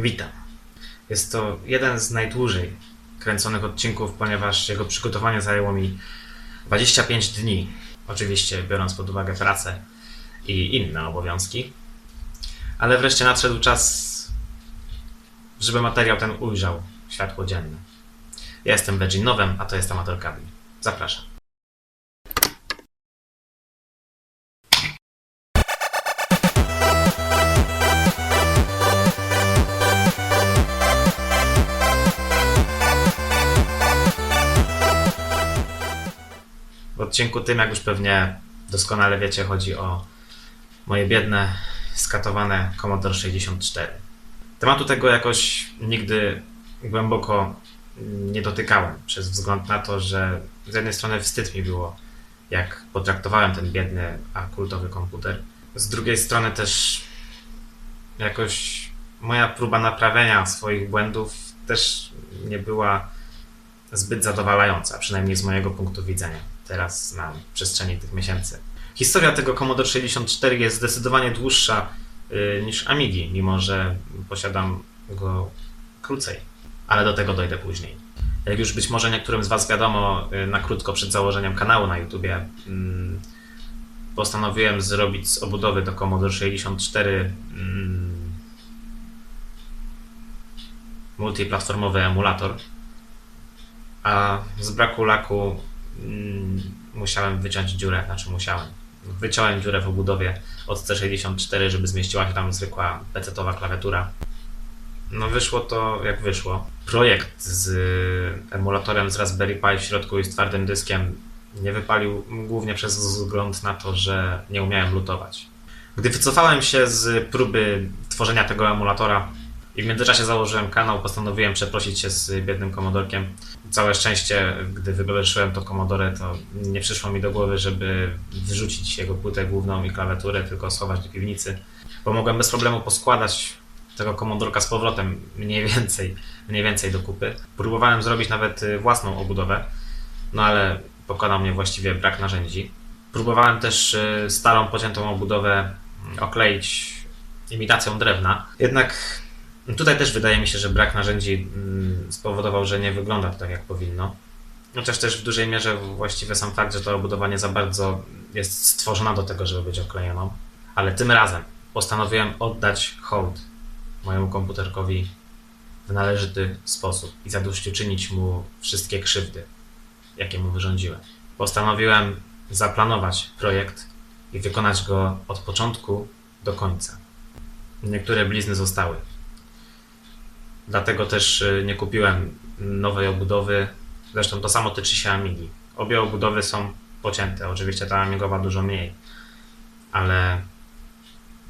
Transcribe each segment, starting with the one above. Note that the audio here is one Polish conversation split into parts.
Witam. Jest to jeden z najdłużej kręconych odcinków, ponieważ jego przygotowanie zajęło mi 25 dni. Oczywiście biorąc pod uwagę pracę i inne obowiązki. Ale wreszcie nadszedł czas, żeby materiał ten ujrzał światło dzienne. Ja jestem Virgin Nowem, a to jest Amator Kabli. Zapraszam. Odcinku tym, jak już pewnie doskonale wiecie, chodzi o moje biedne, skatowane Commodore 64. Tematu tego jakoś nigdy głęboko nie dotykałem, przez wzgląd na to, że z jednej strony wstyd mi było, jak potraktowałem ten biedny, a kultowy komputer. Z drugiej strony też jakoś moja próba naprawienia swoich błędów też nie była zbyt zadowalająca, przynajmniej z mojego punktu widzenia, teraz na przestrzeni tych miesięcy. Historia tego Commodore 64 jest zdecydowanie dłuższa y, niż Amigi, mimo że posiadam go krócej, ale do tego dojdę później. Jak już być może niektórym z Was wiadomo, y, na krótko przed założeniem kanału na YouTubie mm, postanowiłem zrobić z obudowy do Commodore 64 mm, multiplatformowy emulator, a z braku laku musiałem wyciąć dziurę, znaczy musiałem. Wyciąłem dziurę w obudowie od C64, żeby zmieściła się tam zwykła PC-towa klawiatura. No wyszło to jak wyszło. Projekt z emulatorem z Raspberry Pi w środku i z twardym dyskiem nie wypalił głównie przez wzgląd na to, że nie umiałem lutować. Gdy wycofałem się z próby tworzenia tego emulatora i w międzyczasie założyłem kanał, postanowiłem przeprosić się z biednym komodorkiem. Całe szczęście, gdy wygorszyłem to komodorę, to nie przyszło mi do głowy, żeby wyrzucić jego płytę główną i klawiaturę, tylko schować do piwnicy, bo mogłem bez problemu poskładać tego komodorka z powrotem mniej więcej, mniej więcej do kupy. Próbowałem zrobić nawet własną obudowę, no ale pokonał mnie właściwie brak narzędzi. Próbowałem też y, starą, pociętą obudowę okleić imitacją drewna, jednak Tutaj też wydaje mi się, że brak narzędzi mm, spowodował, że nie wygląda to tak jak powinno. Chociaż też w dużej mierze właściwy sam fakt, że ta obudowa nie za bardzo jest stworzona do tego, żeby być oklejoną. Ale tym razem postanowiłem oddać hołd mojemu komputerkowi w należyty sposób i zadośćuczynić mu wszystkie krzywdy, jakie mu wyrządziłem. Postanowiłem zaplanować projekt i wykonać go od początku do końca. Niektóre blizny zostały, Dlatego też y, nie kupiłem nowej obudowy. Zresztą to samo tyczy się Amigi. Obie obudowy są pocięte. Oczywiście ta Amigowa dużo mniej. Ale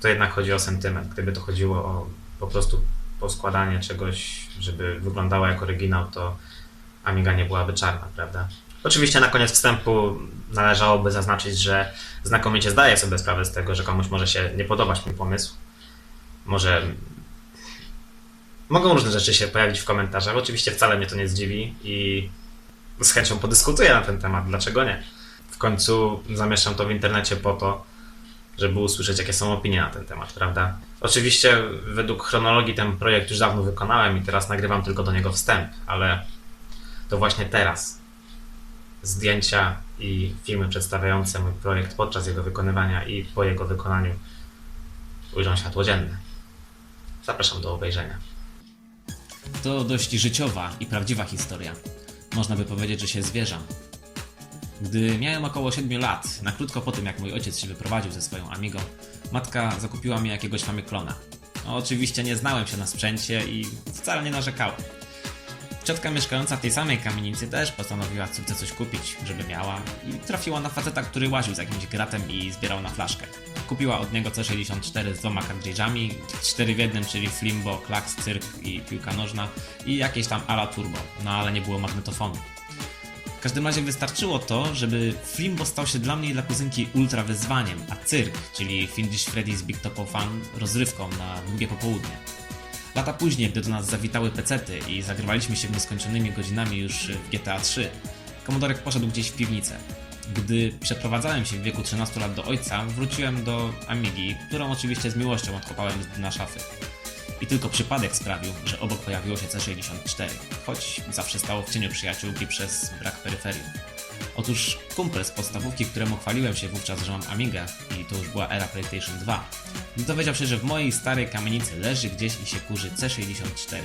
to jednak chodzi o sentyment. Gdyby to chodziło o po prostu poskładanie czegoś, żeby wyglądało jak oryginał, to Amiga nie byłaby czarna, prawda? Oczywiście na koniec wstępu należałoby zaznaczyć, że znakomicie zdaję sobie sprawę z tego, że komuś może się nie podobać mój pomysł. Może Mogą różne rzeczy się pojawić w komentarzach. Oczywiście wcale mnie to nie zdziwi i z chęcią podyskutuję na ten temat. Dlaczego nie? W końcu zamieszczam to w internecie po to, żeby usłyszeć, jakie są opinie na ten temat, prawda? Oczywiście według chronologii ten projekt już dawno wykonałem i teraz nagrywam tylko do niego wstęp, ale to właśnie teraz zdjęcia i filmy przedstawiające mój projekt podczas jego wykonywania i po jego wykonaniu ujrzą światło dzienne. Zapraszam do obejrzenia. To dość życiowa i prawdziwa historia. Można by powiedzieć, że się zwierzam. Gdy miałem około 7 lat, na krótko po tym jak mój ojciec się wyprowadził ze swoją Amigą, matka zakupiła mi jakiegoś Famiclona. No, oczywiście nie znałem się na sprzęcie i wcale nie narzekałem. Ciotka mieszkająca w tej samej kamienicy też postanowiła córce coś kupić, żeby miała i trafiła na faceta, który łaził z jakimś gratem i zbierał na flaszkę. Kupiła od niego C64 z dwoma kartridżami, 4 w jednym, czyli Flimbo, Klaks, Cyrk i piłka nożna i jakieś tam ala turbo, no ale nie było magnetofonu. W każdym razie wystarczyło to, żeby Flimbo stał się dla mnie i dla kuzynki ultra wyzwaniem, a Cyrk, czyli Findish Freddy's Big Topo Fan, rozrywką na długie popołudnie. Lata później, gdy do nas zawitały pecety i zagrywaliśmy się nieskończonymi godzinami już w GTA 3, Komodorek poszedł gdzieś w piwnicę. Gdy przeprowadzałem się w wieku 13 lat do ojca, wróciłem do Amigi, którą oczywiście z miłością odkopałem z dna szafy. i tylko przypadek sprawił, że obok pojawiło się C64, choć zawsze stało w cieniu przyjaciółki przez brak peryferii. Otóż kumpel z podstawówki, któremu chwaliłem się wówczas, że mam Amigę i to już była era PlayStation 2, gdy dowiedział się, że w mojej starej kamienicy leży gdzieś i się kurzy C64.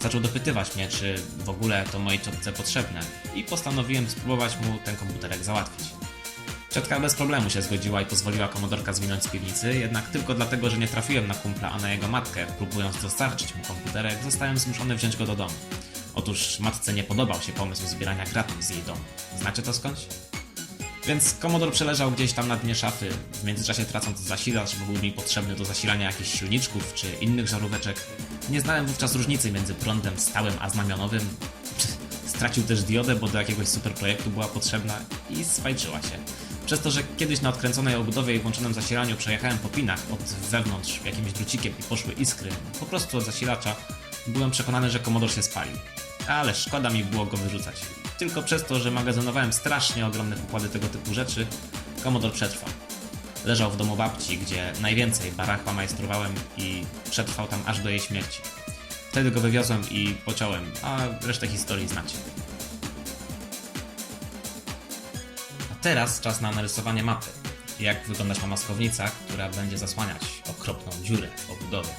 Zaczął dopytywać mnie, czy w ogóle to mojej ciotce potrzebne i postanowiłem spróbować mu ten komputerek załatwić. Ciotka bez problemu się zgodziła i pozwoliła komodorka zwinąć z piwnicy, jednak tylko dlatego, że nie trafiłem na kumpla, a na jego matkę, próbując dostarczyć mu komputerek, zostałem zmuszony wziąć go do domu. Otóż matce nie podobał się pomysł zbierania gratów z jej domu. Znacie to skądś? Więc komodor przeleżał gdzieś tam na dnie szafy, w międzyczasie tracąc zasilacz, bo był mi potrzebny do zasilania jakichś silniczków czy innych żaróweczek. Nie znałem wówczas różnicy między prądem stałym a znamionowym. Stracił też diodę, bo do jakiegoś super projektu była potrzebna i swajczyła się. Przez to, że kiedyś na odkręconej obudowie i włączonym zasilaniu przejechałem po pinach od wewnątrz jakimś drucikiem i poszły iskry, po prostu od zasilacza, byłem przekonany, że komodor się spalił. Ale szkoda mi było go wyrzucać. Tylko przez to, że magazynowałem strasznie ogromne pokłady tego typu rzeczy, komodor przetrwał. Leżał w domu babci, gdzie najwięcej barachła majstrowałem i przetrwał tam aż do jej śmierci. Wtedy go wywiozłem i pociąłem, a resztę historii znacie. A teraz czas na narysowanie mapy. Jak wyglądać ma maskownica, która będzie zasłaniać okropną dziurę w obudowie.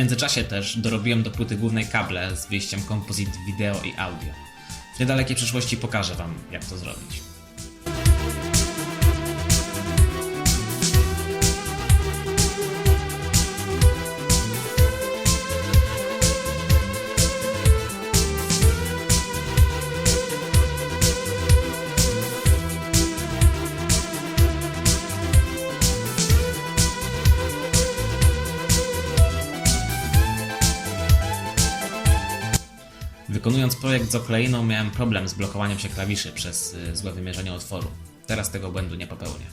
Międzyczasie też dorobiłem do płyty głównej kable z wyjściem Composite Video i Audio. W niedalekiej przyszłości pokażę Wam, jak to zrobić. Projekt z okleiną miałem problem z blokowaniem się klawiszy przez y, złe wymierzenie otworu. Teraz tego błędu nie popełnię.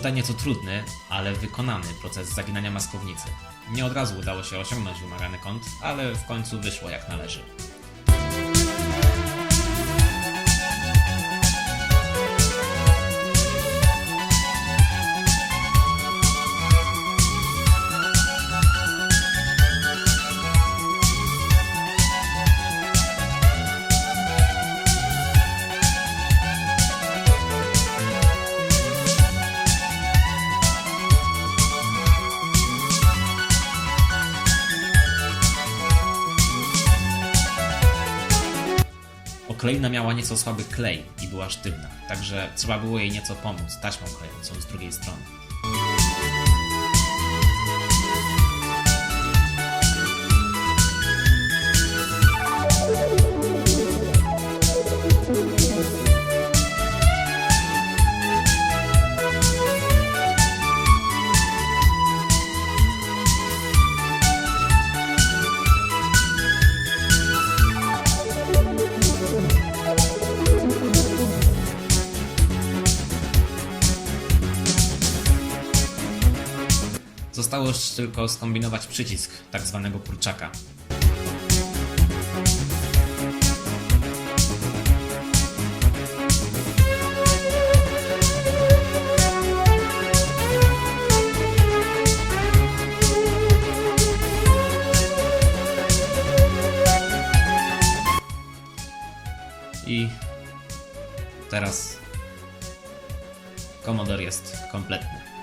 Ten nieco trudny, ale wykonany proces zaginania maskownicy. Nie od razu udało się osiągnąć wymagany kąt, ale w końcu wyszło jak należy. Okleina miała nieco słaby klej i była sztywna, także trzeba było jej nieco pomóc taśmą klejącą z drugiej strony. Zostało już tylko skombinować przycisk tak zwanego kurczaka. I teraz Commodore jest kompletny.